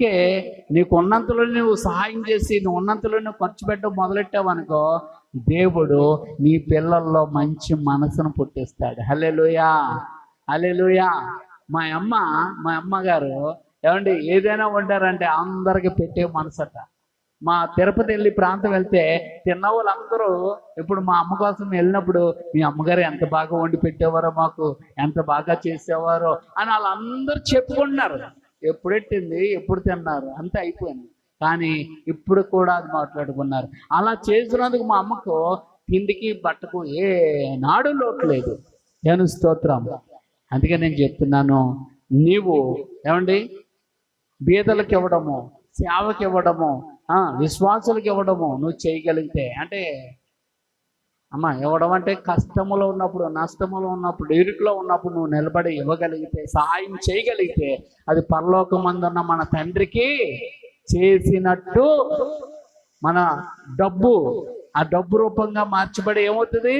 అందుకే నీకు ఉన్నంతలో నువ్వు సహాయం చేసి నువ్వు ఉన్నంతలో నువ్వు ఖర్చు పెట్టడం మొదలెట్టావనుకో దేవుడు నీ పిల్లల్లో మంచి మనసును పుట్టిస్తాడు. హలేలుయా హలేలుయా మా అమ్మ మా అమ్మగారు ఏమండి ఏదైనా వండారంటే అందరికి పెట్టే మనసట. మా తిరుపతి వెళ్ళి ప్రాంతం వెళ్తే తిన్న వాళ్ళందరూ ఇప్పుడు మా అమ్మ కోసం వెళ్ళినప్పుడు మీ అమ్మగారు ఎంత బాగా వండి పెట్టేవారో మాకు ఎంత బాగా చేసేవారో అని వాళ్ళందరూ చెప్పుకుంటున్నారు. ఎప్పుడెట్టింది ఎప్పుడు తిన్నారు? అంతే అయిపోయింది. కానీ ఇప్పుడు కూడా అది మాట్లాడుకున్నారు. అలా చేసినందుకు మా అమ్మకు తిండికి బట్టకు ఏ నాడు లోటు లేదు. నేను స్తోత్రం. అందుకే నేను చెప్తున్నాను నీవు ఏమండి? బీదలకు ఇవ్వడము సేవకి ఇవ్వడము విశ్వాసులకు ఇవ్వడము నువ్వు చేయగలిగితే అంటే అమ్మ ఇవ్వడం అంటే కష్టములో ఉన్నప్పుడు నష్టములో ఉన్నప్పుడు ఇరుకులో ఉన్నప్పుడు నువ్వు నిలబడి ఇవ్వగలిగితే సహాయం చేయగలిగితే అది పరలోకమందున్న మన తండ్రికి చేసినట్టు మన డబ్బు ఆ డబ్బు రూపంగా మార్చబడి ఏమవుతుంది?